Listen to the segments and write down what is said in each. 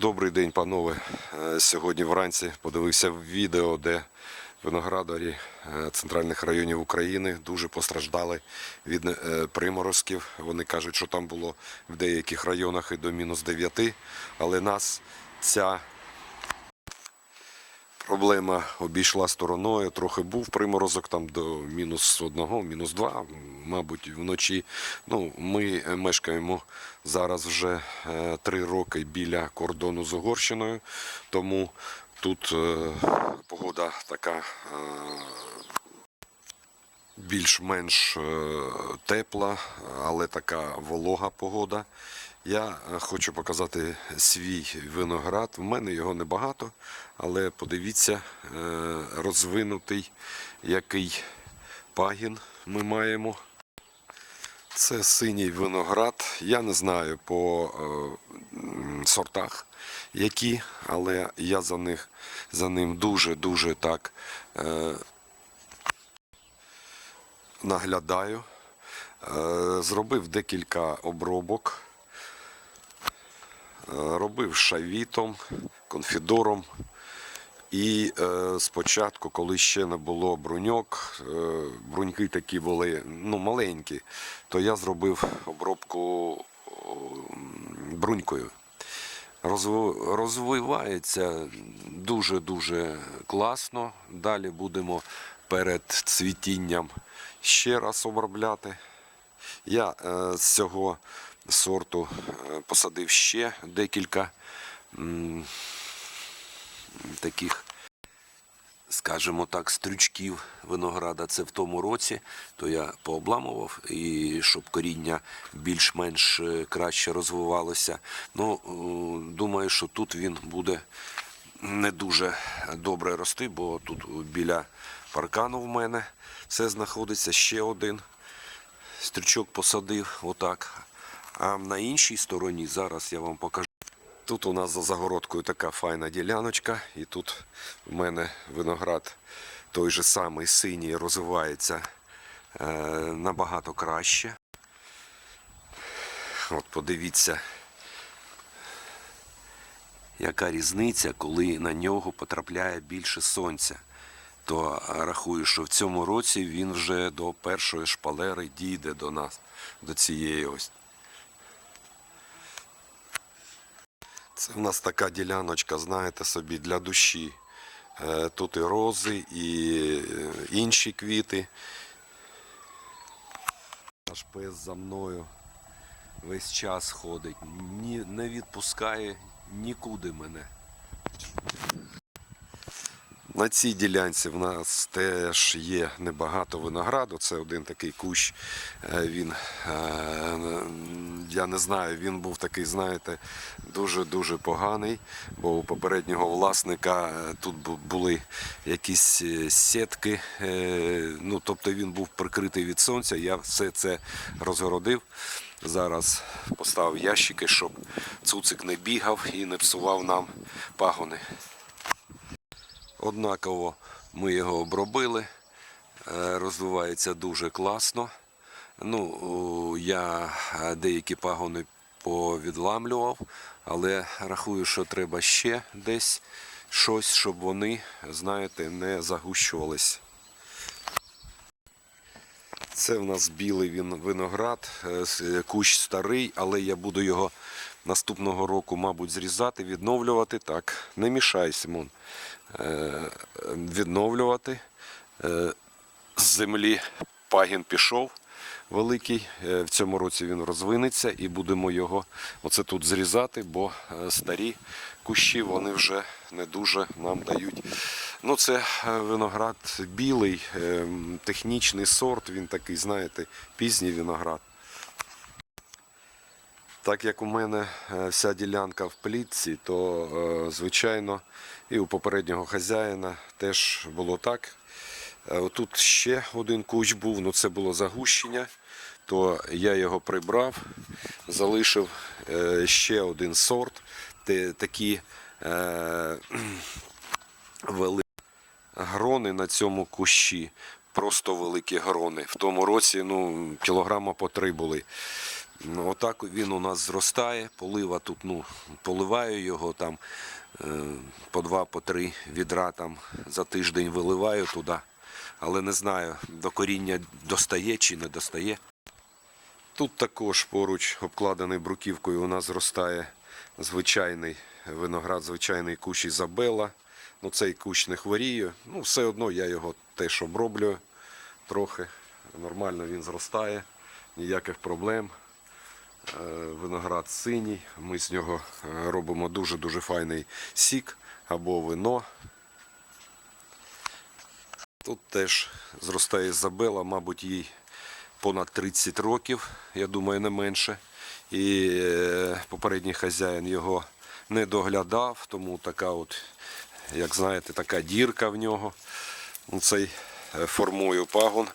Добрий день, панове. Е, Сьогодні вранці подивився відео, де виноградарі е, центральних районів України дуже постраждали від е, приморозків. Вони кажуть, що там було в деяких районах і до мінус 9, але нас ця Проблема обійшла стороною, трохи був приморозок там до мінус одного, мінус два, мабуть, вночі. Ну, ми е, мешкаємо зараз вже е, три роки біля кордону з Угорщиною, тому тут е, погода така більш-менш тепла, але така волога погода. Я е, хочу показати свій виноград. В мене його небагато, але подивіться, е, розвинутий який пагін ми маємо. Це синій виноград. Я не знаю по е, сортах, які, але я за них за ним дуже-дуже так наглядаю. Зробив декілька обробок. Робив шавітом, конфідором. І е, спочатку, коли ще не було бруньок, е, бруньки такі були ну, маленькі, то я зробив обробку брунькою. Розви- Розвивається дуже-дуже класно. Далі будемо перед цвітінням ще раз обробляти. Я е, з цього сорту е, посадив ще декілька таких, скажімо так, стрючків винограда. Це в тому році, то я пообламував, і щоб коріння більш-менш е, краще розвивалося. Ну, е, думаю, що тут він буде не дуже добре рости, бо тут біля паркану в мене все знаходиться ще один стрючок посадив отак. А на іншій стороні зараз я вам покажу. Тут у нас за загородкою така файна діляночка, і тут в мене виноград той же самий синій розвивається е, набагато краще. От подивіться, яка різниця, коли на нього потрапляє більше сонця. То рахую, що в цьому році він вже до першої шпалери дійде до нас, до цієї ось. Це в нас така діляночка, знаєте собі, для душі. Е, Тут і рози, і е, інші квіти. Наш пес за мною весь час ходить, не відпускає нікуди мене. На цій ділянці в нас теж є небагато винограду. Це один такий кущ. Е, Він, е, я не знаю, він був такий, знаєте, дуже-дуже поганий, бо у попереднього власника е, тут були якісь сітки. Ну, тобто він був прикритий від сонця. Я все це розгородив. Зараз поставив ящики, щоб цуцик не бігав і не псував нам пагони. Однаково ми його обробили, е, розвивається дуже класно. Ну, я е, деякі пагони повідламлював, але рахую, що треба ще десь щось, щоб вони, знаєте, не загущувались. Це в нас білий виноград, е, кущ старий, але я буду його наступного року, мабуть, зрізати, відновлювати. Так, не мішай, Симон. Е, Відновлювати. Е, З землі пагін пішов великий. Е, В цьому році він розвинеться і будемо його оце тут зрізати, бо старі кущі вони вже не дуже нам дають. Ну, це виноград білий, е, технічний сорт, він такий, знаєте, пізній виноград. Так як у мене е, вся ділянка в плітці, то е, звичайно і у попереднього хазяїна теж було так. Е, Тут ще один кущ був, ну це було загущення, то я його прибрав, залишив ще один сорт, такі великі грони на цьому кущі, просто великі грони. В тому році ну, кілограма по три були. Ну, отак він у нас зростає, полива тут, ну, поливаю його там е, по два, по три відра там за тиждень виливаю туди. Але не знаю, до коріння достає чи не достає. Тут також поруч обкладений бруківкою у нас зростає звичайний виноград, звичайний кущ Ізабела. Ну, цей кущ не хворіє. Ну, все одно я його теж оброблюю трохи. Нормально він зростає, ніяких проблем. Е, Виноград синій. Ми з нього е, робимо дуже-дуже файний сік або вино. Тут теж зростає Ізабела, мабуть, їй понад 30 років, я думаю, не менше. І е, попередній хазяїн його не доглядав, тому така от, як знаєте, така дірка в нього. Цей формую пагон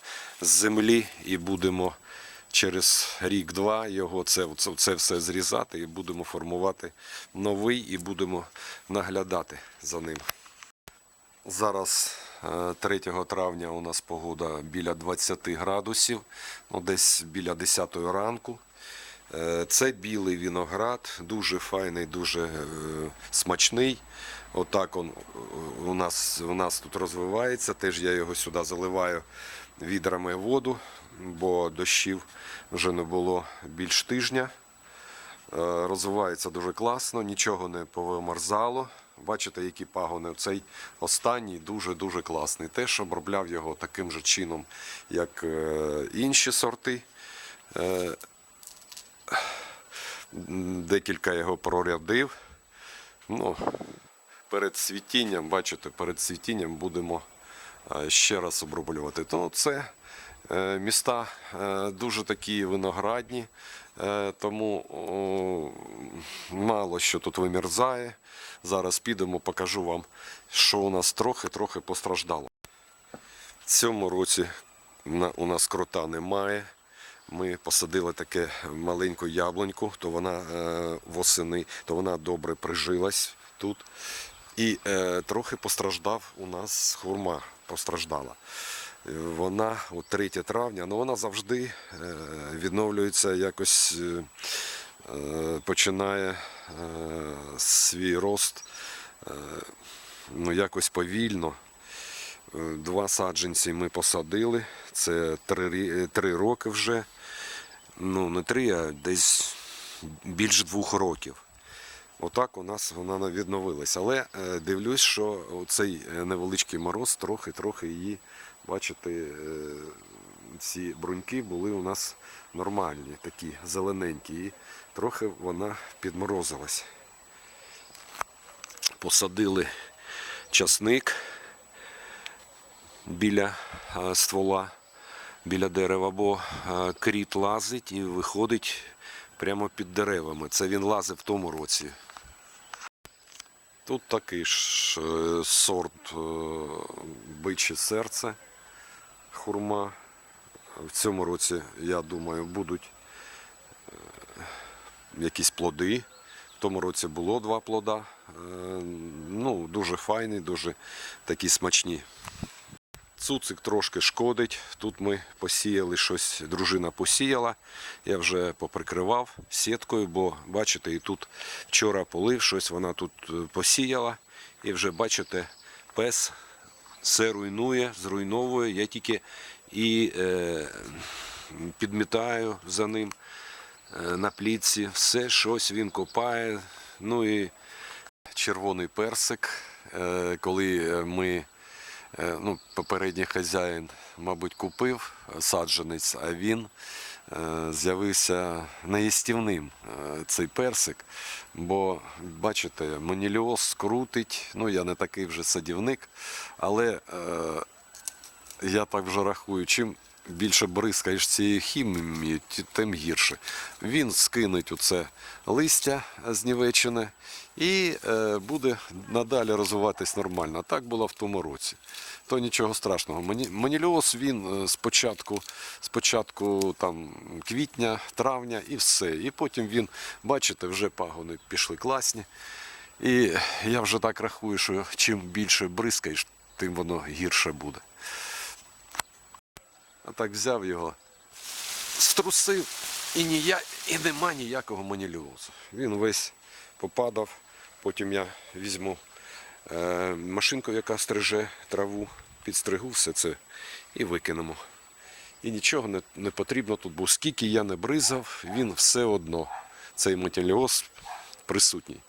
з землі і будемо через рік-два його це, це, це все зрізати і будемо формувати новий і будемо наглядати за ним. Зараз е, 3 травня у нас погода біля 20 градусів, ну десь біля 10 ранку. Е, Це білий виноград, дуже файний, дуже е, смачний. Отак он е, у нас, у нас тут розвивається. Теж я його сюди заливаю відрами воду, бо дощів вже не було більш тижня. Е, Розвивається дуже класно, нічого не повимерзало. Бачите, які пагони. Цей останній дуже-дуже класний. Теж обробляв його таким же чином, як е, інші сорти. Е, Декілька його прорядив. Ну, перед цвітінням, бачите, перед цвітінням будемо ще раз оброблювати. То це міста е, дуже такі виноградні, е, тому мало що тут вимерзає. Зараз підемо, покажу вам, що у нас трохи-трохи постраждало. В цьому році у нас крота немає. Ми посадили таке маленьку яблуньку, то вона е, восени, то вона добре прижилась тут. І е, трохи постраждав у нас хурма, постраждала. Вона у 3 травня, але вона завжди е, відновлюється якось, е, е, починає свій рост ну, якось повільно. Два саджанці ми посадили. Це три, три роки вже. Ну, не три, а десь більш двох років. Отак у нас вона відновилась. Але е, дивлюсь, що цей невеличкий мороз трохи-трохи її, бачите, е, ці бруньки були у нас нормальні, такі зелененькі. І трохи вона підморозилась. Посадили часник біля е, ствола, біля дерева, бо е, кріт лазить і виходить прямо під деревами. Це він лазив в тому році. Тут такий ж е, сорт е, биче серце хурма. В цьому році, я думаю, будуть е, якісь плоди. В тому році було два плода. Ну, дуже файні, дуже такі смачні. Цуцик трошки шкодить. Тут ми посіяли щось, дружина посіяла. Я вже поприкривав сіткою, бо бачите, і тут вчора полив щось, вона тут е, посіяла. І вже бачите, пес все руйнує, зруйновує. Я тільки і е, підмітаю за ним е, на плітці. Все щось він копає. Ну і червоний персик. Е, Коли ми Е, ну, попередній хазяїн, мабуть, купив саджанець, а він е, з'явився неїстівним е, цей персик. Бо, бачите, моніліоз крутить, ну я не такий вже садівник, але е, я так вже рахую, чим більше бризкаєш цією хімією, тим гірше. Він скинуть оце листя знівечене і е, буде надалі розвиватись нормально. Так було в тому році. То нічого страшного. Маніліоз він е, спочатку, спочатку там, квітня, травня і все. І потім він, бачите, вже пагони пішли класні. І я вже так рахую, що чим більше бризкаєш, тим воно гірше буде. А так взяв його, струсив І, нія... і нема ніякого маніліозу. Він весь попадав. Потім я візьму е, машинку, яка стриже траву, підстригу все це і викинемо. І нічого не, не потрібно тут, бо скільки я не бризав, він все одно, цей мотіліоз присутній.